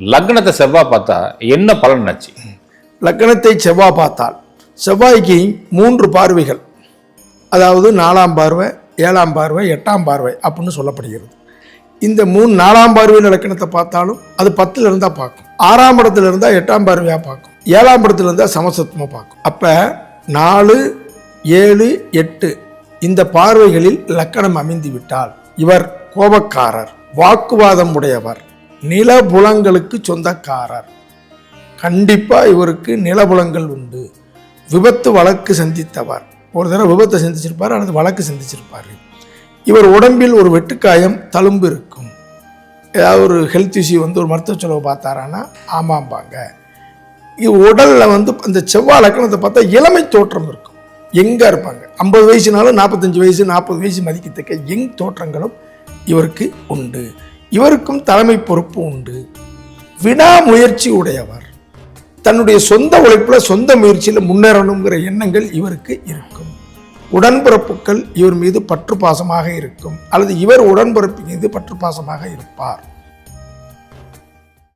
லக்னத்தை செவ்வாய் பார்த்தா என்ன பலன் ஆச்சு? லக்கணத்தை செவ்வாய் பார்த்தால் செவ்வாய்க்கு மூன்று பார்வைகள். அதாவது நாலாம் பார்வை ஏழாம் பார்வை எட்டாம் பார்வை அப்படின்னு சொல்லப்படுகிறது. இந்த மூணு நாலாம் பார்வையில் லக்கணத்தை பார்த்தாலும் அது பத்தில் இருந்தால் பார்க்கும். ஆறாம் இடத்துல இருந்தால் எட்டாம் பார்வையாக பார்க்கும். ஏழாம் இடத்துல இருந்தால் சமசத்துவமாக பார்க்கும். அப்போ நாலு ஏழு எட்டு இந்த பார்வைகளில் லக்கணம் அமைந்து விட்டால் இவர் கோபக்காரர் வாக்குவாதம் உடையவர். நிலபுலங்களுக்கு சொந்தக்காரர். கண்டிப்பாக இவருக்கு நிலபுலங்கள் உண்டு. விபத்து வழக்கு சந்தித்தவர். ஒரு தடவை விபத்தை சந்திச்சிருப்பார் அல்லது வழக்கு சந்திச்சிருப்பார். இவர் உடம்பில் ஒரு வெட்டுக்காயம் தழும்பு இருக்கும். ஏதாவது ஒரு ஹெல்த் இஷ்யூ வந்து ஒரு மருத்துவ செலவு பார்த்தாரான்னா ஆமாம்பாங்க. உடலில் வந்து அந்த செவ்வாய் லக்கணத்தை பார்த்தா இளமை தோற்றம் இருக்கும். எங்கே இருப்பாங்க? ஐம்பது வயசுனாலும் நாற்பத்தஞ்சு வயசு நாற்பது வயசு மதிக்கத்தக்க எங் தோற்றங்களும் இவருக்கு உண்டு. இவருக்கும் தலைமை பொறுப்பு உண்டு. விடாமுயற்சி உடையவர். தன்னுடைய சொந்த உழைப்பில் சொந்த முயற்சியில் முன்னேறணுங்கிற எண்ணங்கள் இவருக்கு இருக்கும். உடன்பிறப்புகள் இவர் மீது பற்று பாசமாக இருக்கும். அல்லது இவர் உடன்பிறப்பு மீது பற்று பாசமாக இருப்பார்.